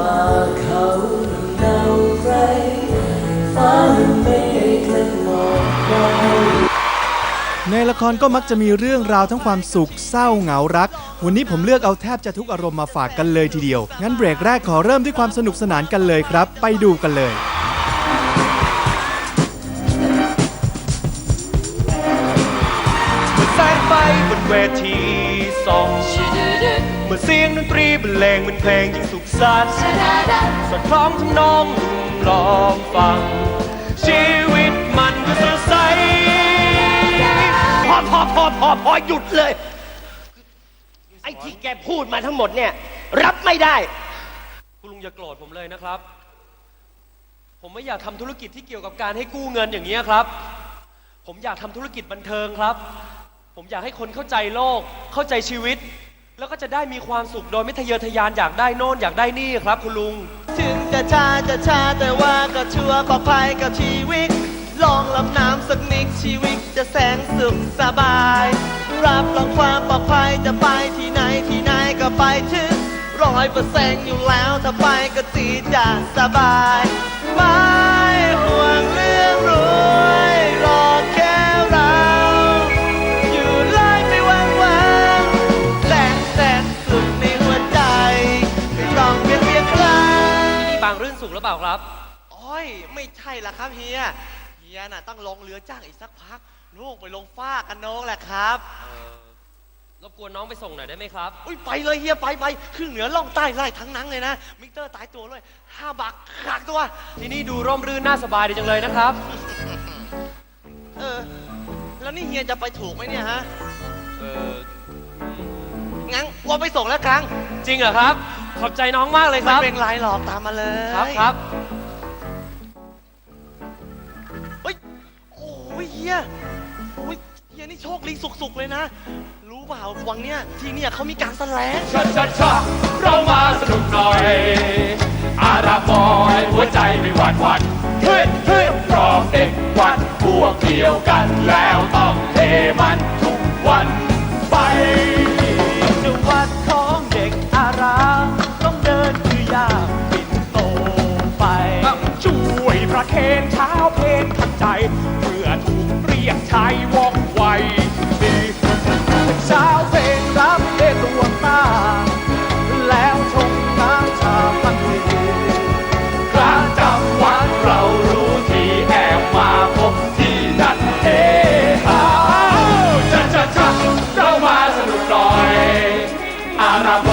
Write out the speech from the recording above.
ป่าเขาเงาไรฟ้าเมฆและหมอกไว้ในละครก็มักจะมีเรื่องราวทั้งความสุขเศร้าเหงารัก วันนี้ผมเลือกเอาแทบจะทุกอารมณ์มาฝากกันเลยทีเดียว งั้นเบรกแรกขอเริ่มด้วยความสนุกสนานกันเลยครับ ไปดูกันเลยเมื่อแสงไฟบนเวทีส่องเมื่อเสียงดนตรีบรรเลงเป็นเพลงยิ่งสุ สันต์สอดคล้องทำนองลองฟัง ชีวิตมันก็สดใสพอพอพอพอพอหยุดเลย ไอ้ที่แกพูดมาทั้งหมดเนี่ย รับไม่ได้ คุณลุงอย่าโกรธผมเลยนะครับ ผมไม่อยากทำธุรกิจที่เกี่ยวกับการให้กู้เงินอย่างนี้ครับ ผมอยากทำธุรกิจบันเทิงครับ ผมอยากให้คนเข้าใจโลกเข้าใจชีวิต แล้วก็จะได้มีความสุขโดยไม่ทะเยอทะยานอยากได้โน่นอยากได้นี่ครับ คุณลุง ถึงจะชาจะชาแต่ว่าก็ชัวร์ปลอดภัยกับชีวิต ลองลำน้ำสักนิดชีวิตจะแสนสุขสบาย รับรองความปลอดภัยจะไปที่ไหนที่ไหนก็ไปถึงร้อยเปอร์เซ็นต์อยู่แล้วถ้าไปก็จีจะสบายางรื่นสุขหรือเปล่าครับ โอ้ย ไม่ใช่ละครับเฮีย เฮียน่ะต้องลงเรือจ้างอีกสักพักลูกไปลงฟ้ากันน้องแหละครับรบกวนน้องไปส่งหน่อยได้ไหมครับ อุ้ยไปเลยเฮียไปไปขึ้นเหนือล่องใต้ไล่ทั้งนั้นเลยนะ มิเตอร์ตายตัวเลยห้าบักขาดตัว ที่นี่ดูร่มรื่นน่าสบายดีจังเลยนะครับ เออ แล้วนี่เฮียจะไปถูกไหมเนี่ยฮะ เอองั้นว่าไปส่งแล้วกลางจริงเหรอครับ ขอบใจน้องมากเลยคไม่รับ เป็นไรหรอกตามมาเลยครับครับ เฮ้ยโอ้ยเฮียโอ้ยเฮียนี่โชคดีสุกๆเลยนะ รู้เปล่าวังเนี้ยที่เนี่ยเขามีการแสลง ชาชาชาเรามาสนุกหน่อย อาราบอยหัวใจไม่หวั่นหวั่นเฮ้ยเฮ้ยพร้อมเด็กวันพวกเดียวกันแล้วต้องเทมันทุ ระเคนเช้าเพนขันใจ เมื่อถูกเรียกชายวองไวดีสาวเพนรับเดดวงตา แล้วชงน้ำชาพันทีครั้ำวันเรารู้ทีแอบมาพบที่นั่นเองอ้จะเรามาสนุกหน่อย อาราบ